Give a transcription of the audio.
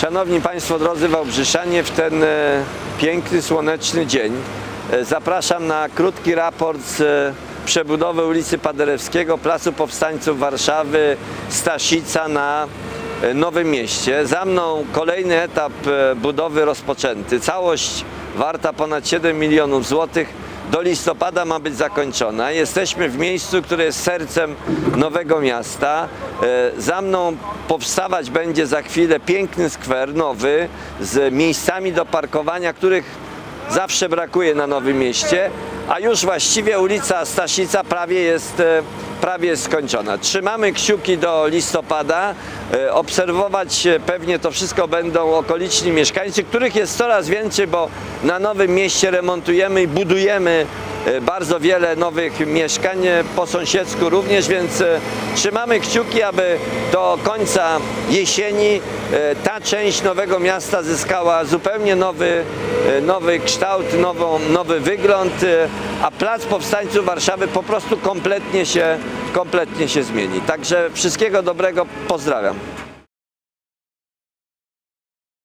Szanowni Państwo, drodzy Wałbrzyszanie, w ten e, piękny, słoneczny dzień e, zapraszam na krótki raport z e, przebudowy ulicy Paderewskiego, Placu Powstańców Warszawy, Staszica na Nowym Mieście. Za mną kolejny etap budowy rozpoczęty. Całość warta ponad 7 milionów złotych do listopada ma być zakończona. Jesteśmy w miejscu, które jest sercem nowego miasta. E, Za mną powstawać będzie za chwilę piękny skwer nowy z miejscami do parkowania, których zawsze brakuje na Nowym Mieście, a już właściwie ulica Staszica prawie jest, e, prawie skończona. Trzymamy kciuki do listopada. E, Obserwować e, pewnie to wszystko będą okoliczni mieszkańcy, których jest coraz więcej, bo na Nowym Mieście remontujemy i budujemy bardzo wiele nowych mieszkań, e, po sąsiedzku również, więc e, trzymamy kciuki, aby do końca jesieni e, ta część Nowego Miasta zyskała zupełnie nowy, e, nowy kształt, nową, nowy wygląd, e, a Plac Powstańców Warszawy po prostu kompletnie się, kompletnie się zmieni. Także wszystkiego dobrego, pozdrawiam.